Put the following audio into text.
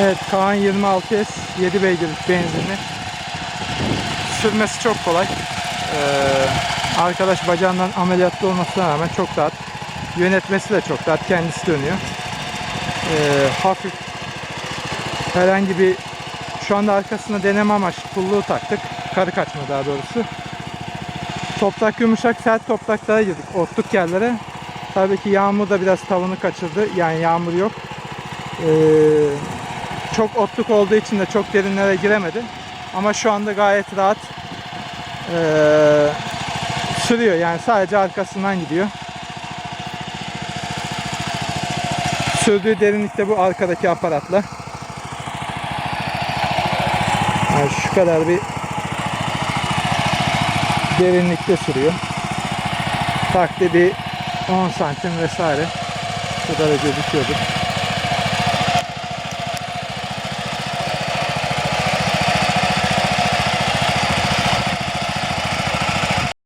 Evet Kaan 26S 7 beygirlik benzinli. Sürmesi çok kolay. Ee, arkadaş bacağından ameliyatlı olmasına rağmen çok rahat. Yönetmesi de çok rahat. Kendisi dönüyor. Ee, hafif herhangi bir şu anda arkasına deneme amaçlı pulluğu taktık. Karı kaçma daha doğrusu. Toprak yumuşak sert topraklara girdik. Otluk yerlere. Tabii ki yağmur da biraz tavanı kaçırdı. Yani yağmur yok. Ee, çok otluk olduğu için de çok derinlere giremedi. Ama şu anda gayet rahat ee, sürüyor. Yani sadece arkasından gidiyor. Sürdüğü derinlikte bu arkadaki aparatla. Yani şu kadar bir derinlikte sürüyor. Taktiği bir 10 santim vesaire. Şu kadar gözüküyordu.